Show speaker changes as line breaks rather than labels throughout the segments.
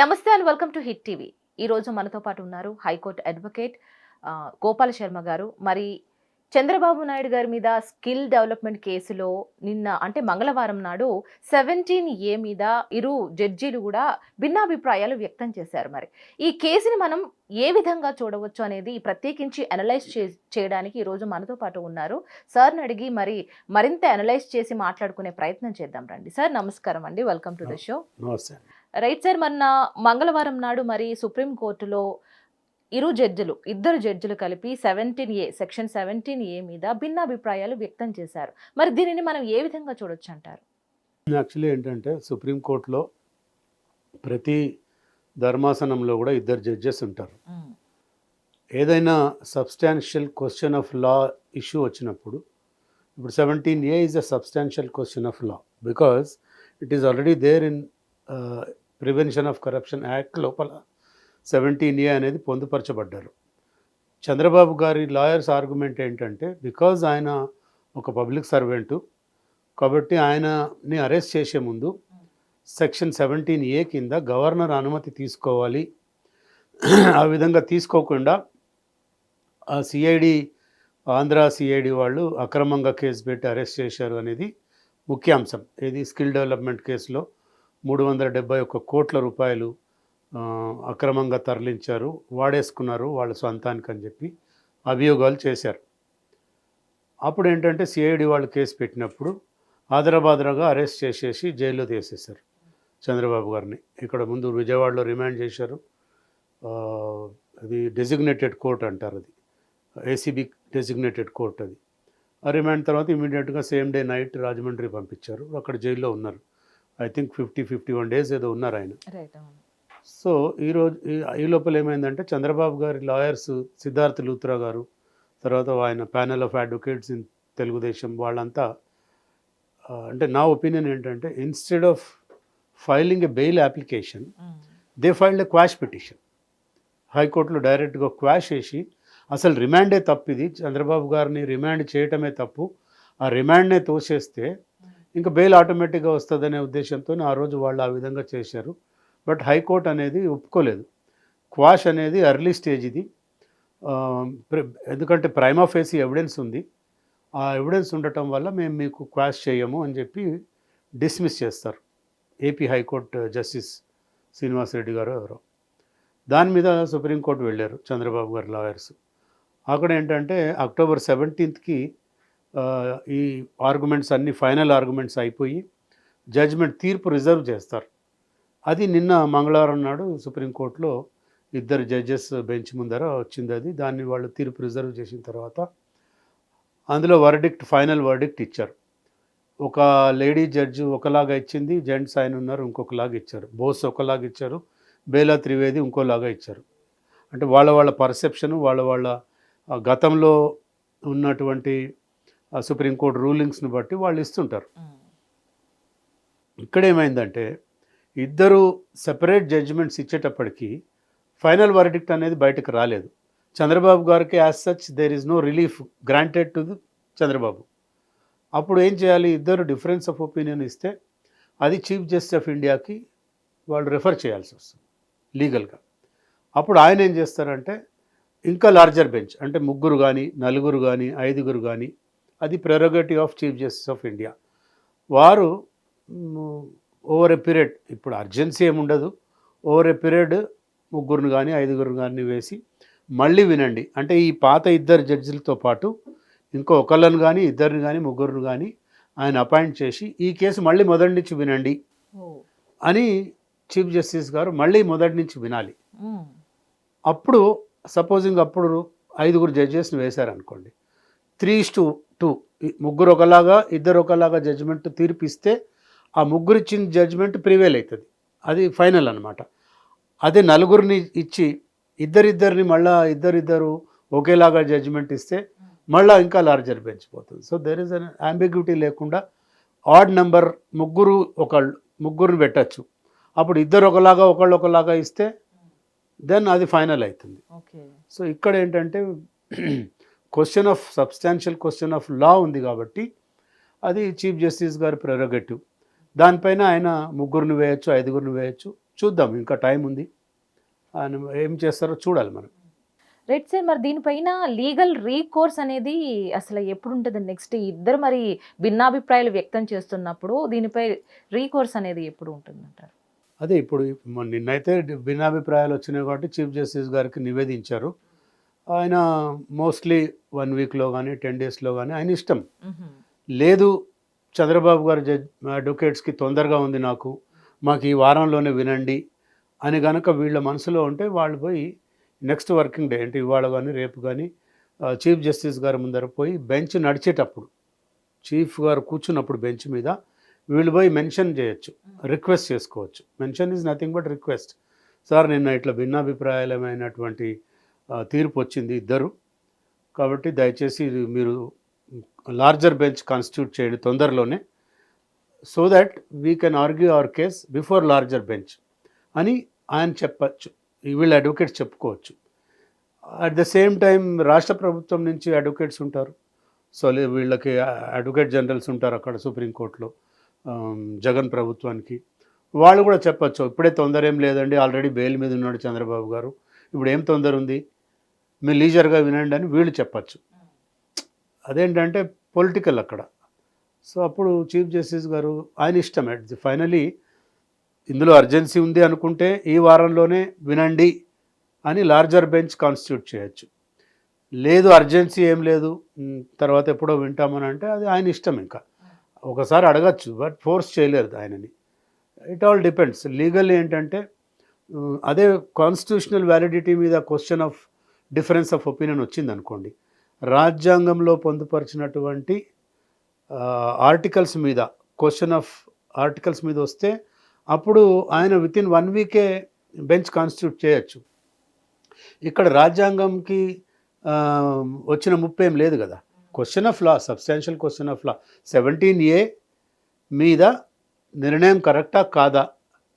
నమస్తే and welcome to Hit TV. ఈ రోజు మనతో పాటు ఉన్నారు హైకోర్టు అడ్వకేట్ గోపాల శర్మ గారు. మరి చంద్రబాబు నాయుడు గారి మీద స్కిల్ డెవలప్మెంట్ కేసులో నిన్న అంటే మంగళవారం నాడు సెవెంటీన్ ఏ మీద ఇరు జడ్జీలు కూడా భిన్నాభిప్రాయాలు వ్యక్తం చేశారు మరి. ఈ కేసుని మనం ఏ విధంగా చూడవచ్చు అనేది ప్రత్యేకించి అనలైజ్ చేయడానికి ఈ రోజు మనతో పాటు ఉన్నారు. సార్ని అడిగి మరి మరింత అనలైజ్ చేసి మాట్లాడుకునే ప్రయత్నం చేద్దాం రండి. సార్ నమస్కారం అండి. వెల్కమ్ టు ద షో
నమస్తే
రైట్ సార్ మొన్న మంగళవారం నాడు మరి సుప్రీంకోర్టులో ఇరు జడ్జిలు ఇద్దరు జడ్జిలు కలిపి seventeen A section seventeen A మీద భిన్నాభిప్రాయాలు వ్యక్తం చేశారు. మరి దీనిని మనం ఏ విధంగా చూడొచ్చు అంటారు?
యాక్చువల్లీ ఏంటంటే సుప్రీంకోర్టులో ప్రతి ధర్మాసనంలో కూడా ఇద్దరు జడ్జెస్ ఉంటారు. ఏదైనా substantial question of law issue వచ్చినప్పుడు ఇప్పుడు seventeen A is a substantial question of law because it is already there in prevention of corruption act లోపల సెవెంటీన్ ఏ అనేది పొందుపరచబడ్డారు. చంద్రబాబు గారి లాయర్స్ ఆర్గ్యుమెంట్ ఏంటంటే బికాజ్ ఆయన ఒక పబ్లిక్ సర్వెంటు కాబట్టి ఆయనని అరెస్ట్ చేసే ముందు సెక్షన్ సెవెంటీన్ ఏ కింద గవర్నర్ అనుమతి తీసుకోవాలి. ఆ విధంగా తీసుకోకుండా ఆ సిఐడి ఆంధ్ర సిఐడి వాళ్ళు అక్రమంగా కేసు పెట్టి అరెస్ట్ చేశారు అనేది ముఖ్యాంశం. ఇది స్కిల్ డెవలప్మెంట్ కేసులో మూడు వందల డెబ్బై ఒక్క కోట్ల రూపాయలు అక్రమంగా తరలించారు వాడేసుకున్నారు వాళ్ళ సొంతానికి అని చెప్పి అభియోగాలు చేశారు. అప్పుడు ఏంటంటే సిఐడి వాళ్ళు కేసు పెట్టినప్పుడు ఆదరాబాదరాగా అరెస్ట్ చేసేసి జైల్లో తీసేశారు చంద్రబాబు గారిని. ఇక్కడ ముందు విజయవాడలో రిమాండ్ చేశారు. అది డెసిగ్నేటెడ్ కోర్ట్ అంటారు అది. ఏసీబీ డెసిగ్నేటెడ్ కోర్ట్ అది. ఆ రిమాండ్ తర్వాత ఇమీడియట్గా సేమ్ డే నైట్ రాజమండ్రి పంపించారు. అక్కడ జైల్లో ఉన్నారు. I think fifty fifty one days ఏదో ఉన్నారు ఆయన. సో ఈరోజు ఈ- ఈ లోపల ఏమైందంటే చంద్రబాబు గారి లాయర్స్ సిద్ధార్థ్ లూత్రా గారు తర్వాత ఆయన panel of advocates in Telugudesam వాళ్ళంతా అంటే నా ఒపీనియన్ ఏంటంటే instead of filing a bail application they filed a quash petition. హైకోర్టులో డైరెక్ట్గా క్వాష్ చేసి అసలు రిమాండే తప్పు ఇది చంద్రబాబు గారిని రిమాండ్ చేయటమే తప్పు ఆ రిమాండ్నే తోసేస్తే ఇంకా బెయిల్ ఆటోమేటిక్గా వస్తుందనే ఉద్దేశంతో ఆ రోజు వాళ్ళు ఆ విధంగా చేశారు. బట్ హైకోర్టు అనేది ఒప్పుకోలేదు. క్వాష్ అనేది ఎర్లీ స్టేజ్ ఇది. ఎందుకంటే ప్రైమా ఫేసి ఎవిడెన్స్ ఉంది. ఆ ఎవిడెన్స్ ఉండటం వల్ల మేము మీకు క్వాష్ చేయము అని చెప్పి డిస్మిస్ చేస్తారు. ఏపీ హైకోర్టు జస్టిస్ శ్రీనివాసరెడ్డి గారు ఎవరో. దాని మీద సుప్రీంకోర్టు వెళ్ళారు చంద్రబాబు గారి లాయర్స్. అక్కడ ఏంటంటే అక్టోబర్ సెవెంటీన్త్కి ఈ ఆర్గ్యుమెంట్స్ అన్ని ఫైనల్ ఆర్గ్యుమెంట్స్ అయిపోయి జడ్జ్మెంట్ తీర్పు రిజర్వ్ చేస్తారు. అది నిన్న మంగళవారం నాడు సుప్రీంకోర్టులో ఇద్దరు జడ్జెస్ బెంచ్ ముందర వచ్చింది అది. దాన్ని వాళ్ళు తీర్పు రిజర్వ్ చేసిన తర్వాత అందులో వర్డిక్ట్ ఫైనల్ వర్డిక్ట్ ఇచ్చారు. ఒక లేడీ జడ్జి ఒకలాగా ఇచ్చింది జెంట్స్ ఆయన ఉన్నారు ఇంకొకలాగా ఇచ్చారు. బోస్ ఒకలాగా ఇచ్చారు బేలా త్రివేది ఇంకోలాగా ఇచ్చారు. అంటే వాళ్ళ వాళ్ళ పర్సెప్షన్ వాళ్ళ వాళ్ళ గతంలో ఉన్నటువంటి సుప్రీంకోర్టు రూలింగ్స్ని బట్టి వాళ్ళు ఇస్తుంటారు. ఇక్కడ ఏమైందంటే ఇద్దరు సెపరేట్ జడ్జిమెంట్స్ ఇచ్చేటప్పటికి ఫైనల్ వర్డిక్ట్ అనేది బయటకు రాలేదు. చంద్రబాబు గారికి as such there is no relief granted to Chandrababu. అప్పుడు ఏం చేయాలి? ఇద్దరు డిఫరెన్స్ ఆఫ్ ఒపీనియన్ ఇస్తే అది చీఫ్ జస్టిస్ ఆఫ్ ఇండియాకి వాళ్ళు రెఫర్ చేయాల్సి వస్తుంది లీగల్గా అప్పుడు ఆయన ఏం చేస్తారంటే ఇంకా లార్జర్ బెంచ్ అంటే ముగ్గురు కానీ నలుగురు కానీ ఐదుగురు కానీ అది prerogative of chief justice of India వారు ఓవర్ ఎ పీరియడ్ ఇప్పుడు అర్జెన్సీ ఏమి ఉండదు. ఓవర్ ఎ పీరియడ్ ముగ్గురిని కానీ ఐదుగురిని కానీ వేసి మళ్ళీ వినండి. అంటే ఈ పాత ఇద్దరు జడ్జిలతో పాటు ఇంకో ఒకళ్ళని కానీ ఇద్దరిని కానీ ముగ్గురిని కానీ ఆయన అపాయింట్ చేసి ఈ కేసు మళ్ళీ మొదటి నుంచి వినండి అని చీఫ్ జస్టిస్ గారు మళ్ళీ మొదటి నుంచి వినాలి. అప్పుడు సపోజింగ్ అప్పుడు ఐదుగురు జడ్జెస్ని వేశారనుకోండి. త్రీ టు టూ ముగ్గురు ఒకలాగా ఇద్దరు ఒకలాగా జడ్జిమెంట్ తీర్పిస్తే ఆ ముగ్గురు ఇచ్చిన జడ్జిమెంట్ ప్రివేల్ అవుతుంది అది ఫైనల్ అనమాట అదే నలుగురిని ఇచ్చి ఇద్దరిద్దరిని మళ్ళా ఇద్దరిద్దరు ఒకేలాగా జడ్జిమెంట్ ఇస్తే మళ్ళా ఇంకా లార్జర్ బెంచ్ పోతుంది. So there is an ambiguity లేకుండా ఆడ్ నెంబర్ ముగ్గురు ఒకళ్ళు ముగ్గురిని పెట్టచ్చు. అప్పుడు ఇద్దరు ఒకలాగా ఒకళ్ళు ఒకలాగా ఇస్తే దెన్ అది ఫైనల్ అవుతుంది
ఓకే.
సో ఇక్కడ ఏంటంటే question of substantial question of law ఉంది కాబట్టి అది చీఫ్ జస్టిస్ గారి ప్రెరోగేటివ్. దానిపైన ఆయన ముగ్గురిని వేయచ్చు ఐదుగురిని వేయచ్చు. చూద్దాం ఇంకా టైం ఉంది. ఆయన ఏం చేస్తారో చూడాలి మనం.
రైట్ సార్ మరి దీనిపైన లీగల్ రీకోర్స్ అనేది అసలు ఎప్పుడు ఉంటుంది నెక్స్ట్ ఇద్దరు మరి భిన్నాభిప్రాయాలు వ్యక్తం చేస్తున్నప్పుడు దీనిపై రీకోర్స్ అనేది ఎప్పుడు ఉంటుందంటారు?
అదే ఇప్పుడు నిన్నైతే భిన్నాభిప్రాయాలు వచ్చినాయి కాబట్టి చీఫ్ జస్టిస్ గారికి నివేదించారు. ఆయన మోస్ట్లీ వన్ వీక్లో కానీ టెన్ డేస్లో కానీ ఆయన ఇష్టం. లేదు చంద్రబాబు గారు జడ్జ్ అడ్వకేట్స్కి తొందరగా ఉంది నాకు. మాకు ఈ వారంలోనే వినండి అని గనక వీళ్ళ మనసులో ఉంటే వాళ్ళు పోయి నెక్స్ట్ వర్కింగ్ డే అంటే ఇవాళ కానీ రేపు కానీ చీఫ్ జస్టిస్ గారి ముందర పోయి బెంచ్ నడిచేటప్పుడు చీఫ్ గారు కూర్చున్నప్పుడు బెంచ్ మీద వీళ్ళు పోయి మెన్షన్ చేయొచ్చు రిక్వెస్ట్ చేసుకోవచ్చు. Mention is nothing but request. Sir నిన్న ఇట్లా భిన్నాభిప్రాయాలమైనటువంటి తీర్పు వచ్చింది ఇద్దరు. కాబట్టి దయచేసి మీరు లార్జర్ బెంచ్ కాన్స్టిట్యూట్ చేయండి తొందరలోనే so that we can argue our case before larger bench అని ఆయన చెప్పచ్చు. వీళ్ళ అడ్వకేట్స్ చెప్పుకోవచ్చు. అట్ ద సేమ్ టైం రాష్ట్ర ప్రభుత్వం నుంచి అడ్వకేట్స్ ఉంటారు. సో లే- వీళ్ళకి అడ్వకేట్ జనరల్స్ ఉంటారు అక్కడ సుప్రీంకోర్టులో జగన్ ప్రభుత్వానికి. వాళ్ళు కూడా చెప్పచ్చు ఇప్పుడే తొందర ఏం లేదండి ఆల్రెడీ బెయిల్ మీద ఉన్నాడు చంద్రబాబు గారు. ఇప్పుడు ఏం తొందర ఉంది? మీరు లీజర్గా వినండి అని వీళ్ళు చెప్పచ్చు. అదేంటంటే పొలిటికల్ అక్కడ. సో అప్పుడు చీఫ్ జస్టిస్ గారు ఆయన ఇష్టం ఫైనలీ ఇందులో అర్జెన్సీ ఉంది అనుకుంటే ఈ వారంలోనే వినండి అని లార్జర్ బెంచ్ కాన్స్టిట్యూట్ చేయొచ్చు. లేదు అర్జెన్సీ ఏం లేదు తర్వాత ఎప్పుడో వింటామని అంటే అది ఆయన ఇష్టం ఇంకా. ఒకసారి అడగచ్చు బట్ ఫోర్స్ చేయలేరు ఆయనని. It all depends. లీగల్ ఏంటంటే అదే కాన్స్టిట్యూషనల్ వ్యాలిడిటీ మీద question of difference of opinion వచ్చింది అనుకోండి రాజ్యాంగంలో పొందుపరిచినటువంటి ఆర్టికల్స్ మీద క్వశ్చన్ ఆఫ్ ఆర్టికల్స్ మీద వస్తే అప్పుడు ఆయన within one week bench constitute చేయొచ్చు. ఇక్కడ రాజ్యాంగంకి వచ్చిన ముప్పేం ఏం లేదు కదా. Question of law substantial question of law seventeen A మీద నిర్ణయం కరెక్టా కాదా?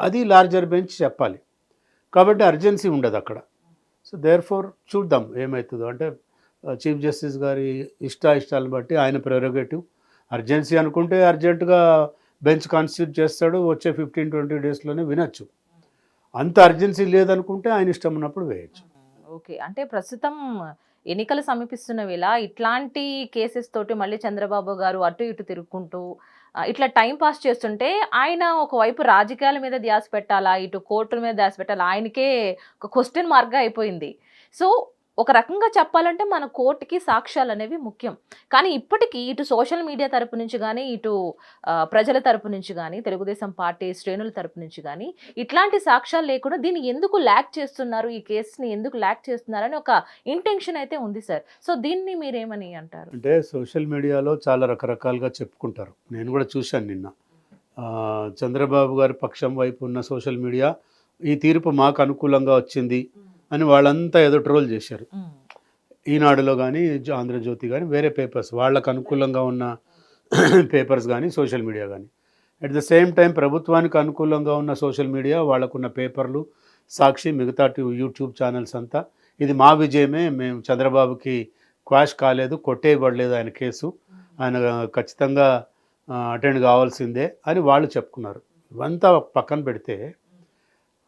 అది లార్జర్ బెంచ్ చెప్పాలి. కాబట్టి అర్జెన్సీ ఉండదు అక్కడ. సో దేర్ ఫోర్ చూద్దాం ఏమవుతుందో అంటే చీఫ్ జస్టిస్ గారి ఇష్ట ఇష్టాలను బట్టి ఆయన ప్రెరోగేటివ్ అర్జెన్సీ అనుకుంటే అర్జెంటుగా బెంచ్ కాన్స్టిట్యూట్ చేస్తాడు వచ్చే ఫిఫ్టీన్ ట్వంటీ డేస్లోనే వినొచ్చు. అంత అర్జెన్సీ లేదనుకుంటే ఆయన ఇష్టం ఉన్నప్పుడు వేయచ్చు.
ఓకే. అంటే ప్రస్తుతం ఎన్నికలు సమీపిస్తున్న వేళ ఇట్లాంటి కేసెస్ తోటి మళ్ళీ చంద్రబాబు గారు అటు ఇటు తిరుగుకుంటూ ఇట్లా టైం పాస్ చేస్తుంటే ఆయన ఒకవైపు రాజకీయాల మీద ధ్యాస పెట్టాలా ఇటు కోర్టుల మీద ధ్యాస పెట్టాలా ఆయనకే ఒక క్వశ్చన్ మార్క్గా అయిపోయింది. సో ఒక రకంగా చెప్పాలంటే మన కోర్టుకి సాక్ష్యాలు అనేవి ముఖ్యం. కానీ ఇప్పటికీ ఇటు సోషల్ మీడియా తరపు నుంచి కానీ ఇటు ప్రజల తరపు నుంచి కానీ తెలుగుదేశం పార్టీ శ్రేణుల తరపు నుంచి కానీ ఇట్లాంటి సాక్ష్యాలు లేకుండా దీన్ని ఎందుకు ల్యాక్ చేస్తున్నారు? ఈ కేసుని ఎందుకు ల్యాక్ చేస్తున్నారని ఒక ఇంటెన్షన్ అయితే ఉంది సార్. సో దీన్ని మీరేమని అంటారు?
అంటే సోషల్ మీడియాలో చాలా రకరకాలుగా చెప్పుకుంటారు. నేను కూడా చూశాను నిన్న. చంద్రబాబు గారి పక్షం వైపు ఉన్న సోషల్ మీడియా ఈ తీర్పు మాకు అనుకూలంగా వచ్చింది. అని వాళ్ళంతా ఏదో ట్రోల్ చేశారు. ఈనాడులో కానీ ఆంధ్రజ్యోతి కానీ వేరే పేపర్స్. వాళ్ళకు అనుకూలంగా ఉన్న పేపర్స్ కానీ సోషల్ మీడియా కానీ అట్ ద సేమ్ టైం ప్రభుత్వానికి అనుకూలంగా ఉన్న సోషల్ మీడియా వాళ్ళకున్న పేపర్లు సాక్షి మిగతా యూట్యూబ్ ఛానల్స్ అంతా. ఇది మా విజయమే. మేము చంద్రబాబుకి క్వాష్ కాలేదు కొట్టేయబడలేదు ఆయన కేసు. ఆయన ఖచ్చితంగా అటెండ్ కావాల్సిందే అని వాళ్ళు చెప్పుకున్నారు. ఇవంతా పక్కన పెడితే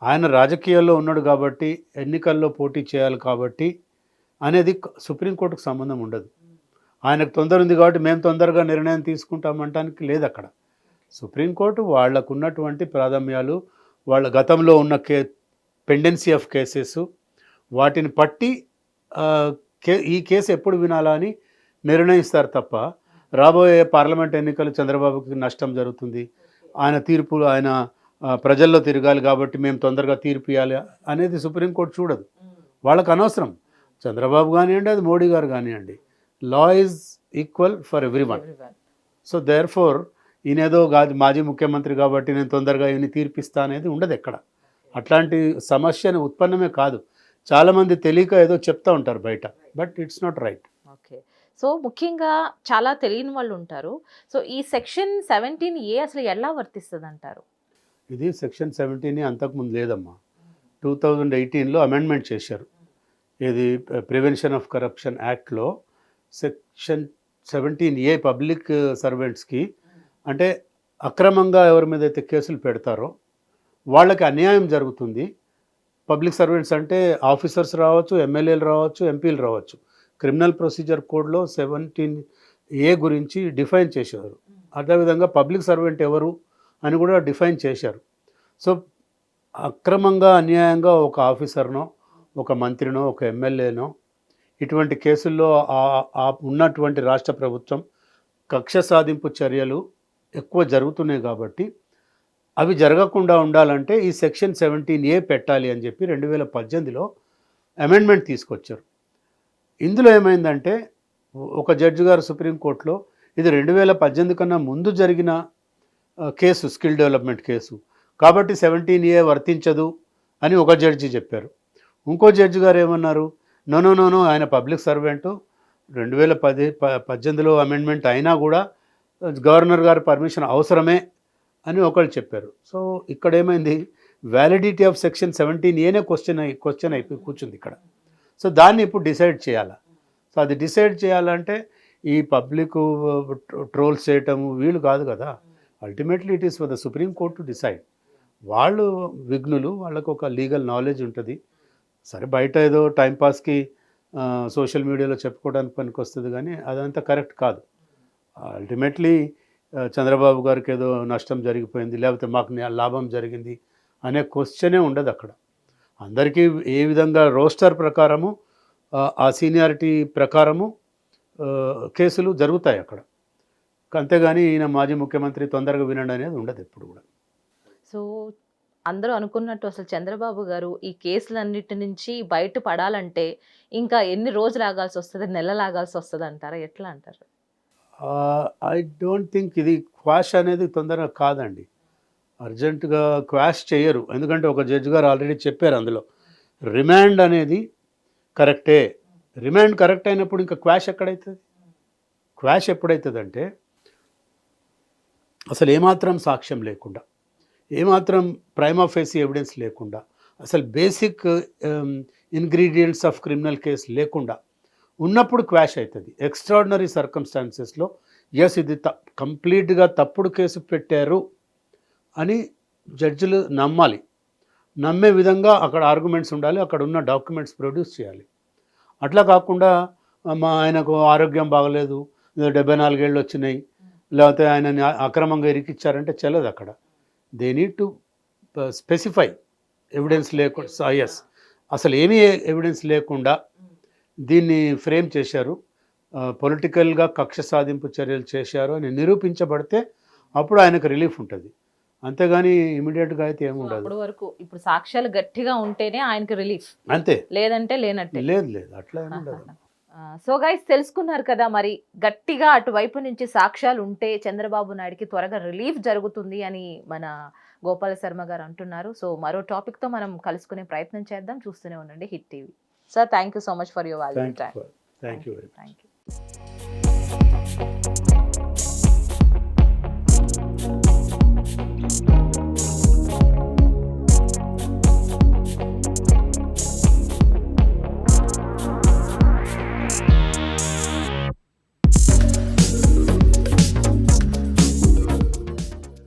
ఆయన రాజకీయాల్లో ఉన్నాడు కాబట్టి ఎన్నికల్లో పోటీ చేయాలి కాబట్టి అనేది సుప్రీంకోర్టుకు సంబంధం ఉండదు. ఆయనకు తొందర ఉంది కాబట్టి మేము తొందరగా నిర్ణయం తీసుకుంటామంటానికి లేదు అక్కడ. సుప్రీంకోర్టు వాళ్ళకు ఉన్నటువంటి ప్రాధాన్యాలు వాళ్ళ గతంలో ఉన్న కే పెండెన్సీ ఆఫ్ కేసెస్ వాటిని పట్టి కే ఈ కేసు ఎప్పుడు వినాలా అని నిర్ణయిస్తారు తప్ప రాబోయే పార్లమెంట్ ఎన్నికలు చంద్రబాబుకి నష్టం జరుగుతుంది. ఆయన తీర్పు ఆయన ప్రజల్లో తిరగాలి కాబట్టి మేము తొందరగా తీర్పు ఇవ్వాలి అనేది సుప్రీంకోర్టు చూడదు. వాళ్ళకు అనవసరం. చంద్రబాబు కానివ్వండి అది మోడీ గారు కానివ్వండి. Law is equal for everyone so therefore ఈయనేదో మాజీ ముఖ్యమంత్రి కాబట్టి నేను తొందరగా ఈయన తీర్పిస్తా అనేది ఉండదు ఎక్కడ. అట్లాంటి సమస్యను ఉత్పన్నమే కాదు. చాలామంది తెలియక ఏదో చెప్తా ఉంటారు బయట but it's not right
okay. So ముఖ్యంగా చాలా తెలియని వాళ్ళు ఉంటారు. సో ఈ సెక్షన్ సెవెంటీన్ ఏ అసలు ఎలా వర్తిస్తుంది అంటారు
ఇది సెక్షన్ సెవెంటీన్ అంతకుముందు లేదమ్మా. టూ థౌజండ్ ఎయిటీన్లో అమెండ్మెంట్ చేశారు. ఇది ప్రివెన్షన్ ఆఫ్ కరప్షన్ యాక్ట్లో సెక్షన్ సెవెంటీన్ ఏ పబ్లిక్ సర్వెంట్స్కి అంటే అక్రమంగా ఎవరి మీద అయితే కేసులు పెడతారో వాళ్ళకి అన్యాయం జరుగుతుంది. పబ్లిక్ సర్వెంట్స్ అంటే ఆఫీసర్స్ రావచ్చు ఎమ్మెల్యేలు రావచ్చు ఎంపీలు రావచ్చు. క్రిమినల్ ప్రొసీజర్ కోడ్లో సెవెంటీన్ ఏ గురించి డిఫైన్ చేసేవారు అదేవిధంగా పబ్లిక్ సర్వెంట్ ఎవరు? అని కూడా డిఫైన్ చేశారు. సో అక్రమంగా అన్యాయంగా ఒక ఆఫీసర్నో ఒక మంత్రినో ఒక ఎమ్మెల్యేనో ఇటువంటి కేసుల్లో ఆ- ఆ ఉన్నటువంటి రాష్ట్ర ప్రభుత్వం కక్ష సాధింపు చర్యలు ఎక్కువ జరుగుతున్నాయి కాబట్టి అవి జరగకుండా ఉండాలంటే ఈ సెక్షన్ సెవెంటీన్ ఏ పెట్టాలి అని చెప్పి రెండు వేల పద్దెనిమిదిలో అమెండ్మెంట్ తీసుకొచ్చారు. ఇందులో ఏమైందంటే ఒక జడ్జి గారు సుప్రీంకోర్టులో ఇది రెండు వేల పద్దెనిమిది కన్నా ముందు జరిగిన కేసు స్కిల్ డెవలప్మెంట్ కేసు. కాబట్టి సెవెంటీన్ ఏ వర్తించదు అని ఒక జడ్జి చెప్పారు. ఇంకో జడ్జి గారు ఏమన్నారు? నోనో నోనో ఆయన పబ్లిక్ సర్వెంటు రెండు వేల పది ప- పద్దెనిమిదిలో అమెండ్మెంట్ అయినా కూడా గవర్నర్ గారి పర్మిషన్ అవసరమే అని ఒకళ్ళు చెప్పారు. సో ఇక్కడ ఏమైంది? వ్యాలిడిటీ ఆఫ్ సెక్షన్ సెవెంటీన్ ఏనే క్వశ్చన్ అయి క్వశ్చన్ అయిపోయి కూర్చుంది ఇక్కడ. సో దాన్ని ఇప్పుడు డిసైడ్ చేయాలా? సో అది డిసైడ్ చేయాలంటే ఈ పబ్లిక్ ట్రోల్స్ చేయటము వీళ్ళు కాదు కదా. Ultimately it is for the supreme court to decide వాళ్ళు విఘ్నులు వాళ్ళకు ఒక లీగల్ నాలెడ్జ్ ఉంటుంది. సరే బయట ఏదో టైంపాస్కి సోషల్ మీడియాలో చెప్పుకోవడానికి పనికి వస్తుంది కానీ అదంతా కరెక్ట్ కాదు. అల్టిమేట్లీ చంద్రబాబు గారికి ఏదో నష్టం జరిగిపోయింది లేకపోతే మాకు లాభం జరిగింది అనే క్వశ్చనే ఉండదు అక్కడ. అందరికీ ఏ విధంగా రోస్టర్ ప్రకారము ఆ, సీనియారిటీ ప్రకారము కేసులు జరుగుతాయి అక్కడ. అంతేగాని ఈయన మాజీ ముఖ్యమంత్రి తొందరగా వినండి అనేది ఉండదు ఎప్పుడు కూడా.
సో అందరూ అనుకున్నట్టు అసలు చంద్రబాబు గారు ఈ కేసులన్నిటి నుంచి బయట పడాలంటే ఇంకా ఎన్ని రోజులు ఆగాల్సి వస్తుంది నెలలు ఆగాల్సి వస్తుంది అంటారా? ఎట్లా అంటారు?
ఐ డోంట్ థింక్ ఇది క్వాష్ అనేది తొందరగా కాదండి. అర్జెంటుగా క్వాష్ చేయరు. ఎందుకంటే ఒక జడ్జి గారు ఆల్రెడీ చెప్పారు అందులో. రిమాండ్ అనేది కరెక్టే. రిమాండ్ కరెక్ట్ అయినప్పుడు ఇంకా క్వాష్ ఎక్కడవుతుంది క్వాష్ ఎప్పుడవుతుందంటే అసలు ఏమాత్రం సాక్ష్యం లేకుండా ఏమాత్రం ప్రైమా ఫేసి ఎవిడెన్స్ లేకుండా అసలు basic ingredients of criminal case లేకుండా ఉన్నప్పుడు క్వాష్ అవుతుంది. ఎక్స్ట్రాడినరీ సర్కమ్స్టాన్సెస్లో ఎస్ ఇది త కంప్లీట్గా తప్పుడు కేసు పెట్టారు అని జడ్జిలు నమ్మాలి. నమ్మే విధంగా అక్కడ ఆర్గ్యుమెంట్స్ ఉండాలి అక్కడ ఉన్న డాక్యుమెంట్స్ ప్రొడ్యూస్ చేయాలి. అట్లా కాకుండా మా ఆయనకు ఆరోగ్యం బాగలేదు డెబ్బై నాలుగేళ్ళు వచ్చినాయి లేకపోతే ఆయనని అక్రమంగా ఇరికిచ్చారంటే చెల్లదు అక్కడ. They need to specify evidence లేకుండా. ఎస్ అసలు ఏమీ ఎవిడెన్స్ లేకుండా దీన్ని ఫ్రేమ్ చేశారు. పొలిటికల్గా కక్ష సాధింపు చర్యలు చేశారు అని నిరూపించబడితే అప్పుడు ఆయనకు రిలీఫ్ ఉంటుంది. అంతేగాని ఇమీడియట్గా అయితే ఏమి ఉండదు
వరకు ఇప్పుడు సాక్ష్యాలు గట్టిగా ఉంటేనే ఆయనకి రిలీఫ్
అంతే.
లేదంటే లేనట్టే.
లేదు లేదు. అట్లా ఏమి ఉండదు
సో గైస్ తెలుసుకున్నారు కదా మరి గట్టిగా అటువైపు నుంచి సాక్ష్యాలు ఉంటే చంద్రబాబు నాయుడుకి త్వరగా రిలీఫ్ జరుగుతుంది అని మన గోపాల శర్మ గారు అంటున్నారు. సో మరో టాపిక్తో మనం కలుసుకునే ప్రయత్నం చేద్దాం. చూస్తూనే ఉండండి Hit TV sir thank you so much for your value time
you
thank you